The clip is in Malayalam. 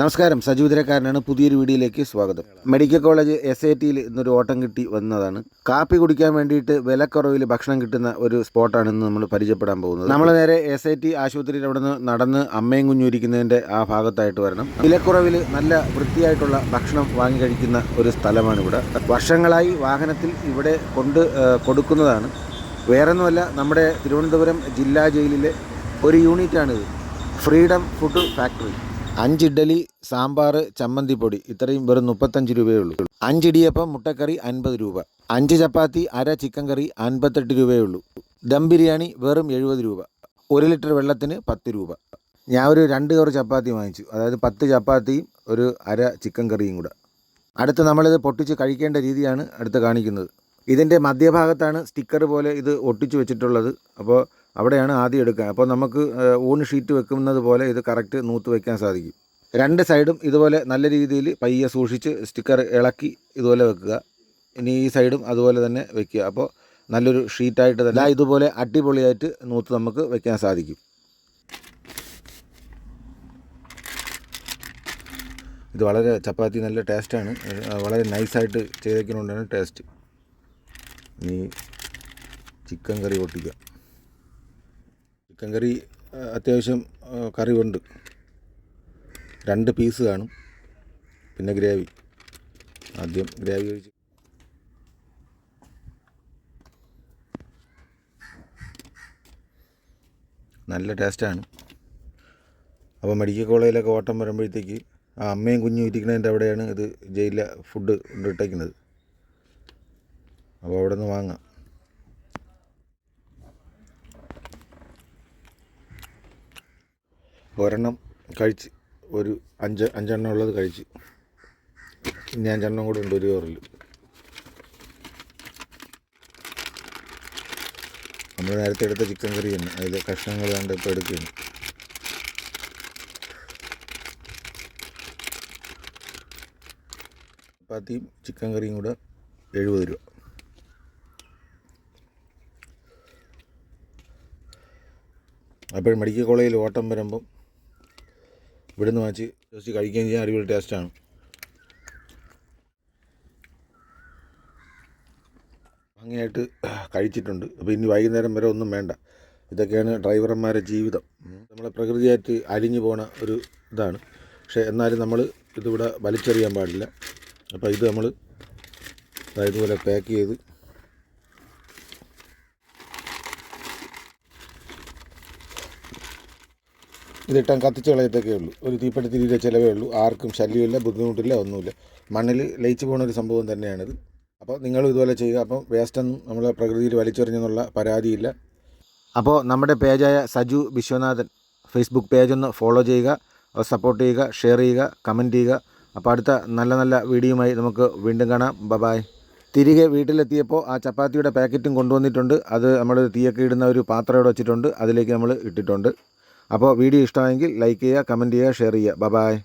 നമസ്കാരം. സജീവതരക്കാരനാണ് പുതിയൊരു വീഡിയോയിലേക്ക് സ്വാഗതം. മെഡിക്കൽ കോളേജ് എസ് ഐ ടിയിൽ ഇന്നൊരു ഓട്ടം കിട്ടി വന്നതാണ്. കാപ്പി കുടിക്കാൻ വേണ്ടിയിട്ട് വിലക്കുറവിൽ ഭക്ഷണം കിട്ടുന്ന ഒരു സ്പോട്ടാണ് ഇന്ന് നമ്മൾ പരിചയപ്പെടാൻ പോകുന്നത്. നമ്മൾ നേരെ എസ് ഐ ടി ആശുപത്രിയിൽ അവിടെ നിന്ന് നടന്ന് അമ്മയും കുഞ്ഞുരിക്കുന്നതിന്റെ ആ ഭാഗത്തായിട്ട് വരണം. വിലക്കുറവിൽ നല്ല വൃത്തിയായിട്ടുള്ള ഭക്ഷണം വാങ്ങി കഴിക്കുന്ന ഒരു സ്ഥലമാണ് ഇവിടെ. വർഷങ്ങളായി വാഹനത്തിൽ ഇവിടെ കൊണ്ട് കൊടുക്കുന്നതാണ്. വേറൊന്നുമല്ല നമ്മുടെ തിരുവനന്തപുരം ജില്ലാ ജയിലിലെ ഒരു യൂണിറ്റാണിത്. Freedom food factory. അഞ്ച് ഇഡ്ഡലി സാമ്പാർ ചമ്മന്തിപ്പൊടി ഇത്രയും വെറും മുപ്പത്തഞ്ച് രൂപയേ ഉള്ളൂ. അഞ്ച് ഇടിയപ്പം മുട്ടക്കറി അൻപത് രൂപ. അഞ്ച് ചപ്പാത്തി അര ചിക്കൻ കറി അൻപത്തെട്ട് രൂപയേ ഉള്ളൂ. ദം ബിരിയാണി വെറും എഴുപത് രൂപ. ഒരു ലിറ്റർ വെള്ളത്തിന് പത്ത് രൂപ. ഞാൻ ഒരു രണ്ട് കവർ ചപ്പാത്തി വാങ്ങിച്ചു. അതായത് പത്ത് ചപ്പാത്തിയും ഒരു അര ചിക്കൻ കറിയും കൂടെ. അടുത്ത് നമ്മളിത് പൊട്ടിച്ച് കഴിക്കേണ്ട രീതിയാണ് അടുത്ത് കാണിക്കുന്നത്. ഇതിന്റെ മധ്യഭാഗത്താണ് സ്റ്റിക്കർ പോലെ ഇത് ഒട്ടിച്ച് വെച്ചിട്ടുള്ളത്. അപ്പോൾ അവിടെയാണ് ആദ്യം എടുക്കുക. അപ്പോൾ നമുക്ക് ഊണ് ഷീറ്റ് വെക്കുന്നത് പോലെ ഇത് കറക്റ്റ് നൂത്ത് വെക്കാൻ സാധിക്കും. രണ്ട് സൈഡും ഇതുപോലെ നല്ല രീതിയിൽ പയ്യെ സൂക്ഷിച്ച് സ്റ്റിക്കർ ഇളക്കി ഇതുപോലെ വെക്കുക. ഇനി ഈ സൈഡും അതുപോലെ തന്നെ വെക്കുക. അപ്പോൾ നല്ലൊരു ഷീറ്റായിട്ട് തന്നെ ഇതുപോലെ അടിപൊളിയായിട്ട് നൂത്ത് നമുക്ക് വെക്കാൻ സാധിക്കും. ഇത് വളരെ ചപ്പാത്തി നല്ല ടേസ്റ്റാണ്. വളരെ നൈസായിട്ട് ചെയ്തേക്കുന്നതുകൊണ്ടാണ് ടേസ്റ്റ്. ഇനി ചിക്കൻ കറി പൊട്ടിക്കാം. ചിക്കൻ കറി അത്യാവശ്യം കറി ഉണ്ട് രണ്ട് പീസ് കാണും. പിന്നെ ഗ്രേവി. ആദ്യം ഗ്രേവി ഒഴിച്ച് നല്ല ടേസ്റ്റാണ്. അപ്പോൾ മെഡിക്കൽ കോളേജിലൊക്കെ ഓട്ടം വരുമ്പോഴത്തേക്ക് ആ അമ്മയും കുഞ്ഞും ഇരിക്കുന്നതിന്റെ അവിടെയാണ് ഇത് ജയിലിലെ ഫുഡ് കൊണ്ടിട്ടേക്കുന്നത് അപ്പോൾ അവിടെ നിന്ന് വാങ്ങാം. ഒരെണ്ണം കഴിച്ച്. ഒരു അഞ്ച് അഞ്ചെണ്ണം ഉള്ളത് കഴിച്ച്. ഇനി അഞ്ചെണ്ണം കൂടെ ഉണ്ട് ഒരു ചോറിൽ നമ്മൾ നേരത്തെ എടുത്ത ചിക്കൻ കറി തന്നെ. അതിൽ കഷ്ണങ്ങൾ കണ്ട് ഇപ്പോൾ എടുക്കുകയാണ്. ചപ്പാത്തിയും ചിക്കൻ കറിയും കൂടെ എഴുപത് രൂപ. അപ്പോൾ മെഡിക്കൽ കോളേജിൽ ഓട്ടം വരുമ്പം ഇവിടുന്ന് വാങ്ങിച്ച് ജസ്റ്റ് കഴിക്കുകയും ചെയ്യാൻ അടിപൊളി ടേസ്റ്റാണ് ഭംഗിയായിട്ട് കഴിച്ചിട്ടുണ്ട്. അപ്പോൾ ഇനി വൈകുന്നേരം വരെ ഒന്നും വേണ്ട. ഇതൊക്കെയാണ് ഡ്രൈവർമാരുടെ ജീവിതം. നമ്മളെ പ്രകൃതിയായിട്ട് അലിഞ്ഞു പോണ ഒരു ഇതാണ്. പക്ഷേ എന്നാലും നമ്മൾ ഇതിവിടെ വലിച്ചെറിയാൻ പാടില്ല. അപ്പോൾ ഇത് നമ്മൾ ഇതുപോലെ പാക്ക് ചെയ്ത് ഇതിട്ടാൻ കത്തിച്ച് കളയത്തൊക്കെ ഉള്ളൂ. ഒരു തീപ്പെട്ടി തിരിയുടെ ചിലവേ ഉള്ളൂ. ആർക്കും ശല്യമില്ല ബുദ്ധിമുട്ടില്ല ഒന്നുമില്ല. മണ്ണിൽ ലയിച്ചു പോകുന്ന ഒരു സംഭവം തന്നെയാണിത്. അപ്പോൾ നിങ്ങളും ഇതുപോലെ ചെയ്യുക. അപ്പം വേസ്റ്റൊന്നും നമ്മളെ പ്രകൃതിയിൽ വലിച്ചെറിഞ്ഞെന്നുള്ള പരാതിയില്ല. അപ്പോൾ നമ്മുടെ പേജായ സജു വിശ്വനാഥൻ ഫേസ്ബുക്ക് പേജ് ഒന്ന് ഫോളോ ചെയ്യുക. സപ്പോർട്ട് ചെയ്യുക ഷെയർ ചെയ്യുക കമന്റ് ചെയ്യുക. അപ്പോൾ അടുത്ത നല്ല നല്ല വീഡിയോയുമായി നമുക്ക് വീണ്ടും കാണാം. ബബായ് തിരികെ വീട്ടിലെത്തിയപ്പോൾ ആ ചപ്പാത്തിയുടെ പാക്കറ്റും കൊണ്ടുവന്നിട്ടുണ്ട്. അത് നമ്മൾ തീയൊക്കെ ഇടുന്ന ഒരു പാത്രം ഇവിടെ വെച്ചിട്ടുണ്ട്. അതിലേക്ക് നമ്മൾ ഇട്ടിട്ടുണ്ട്. അപ്പോൾ വീഡിയോ ഇഷ്ടമായെങ്കിൽ ലൈക്ക് ചെയ്യുക കമന്റ് ചെയ്യുക ഷെയർ ചെയ്യുക. ബബായ്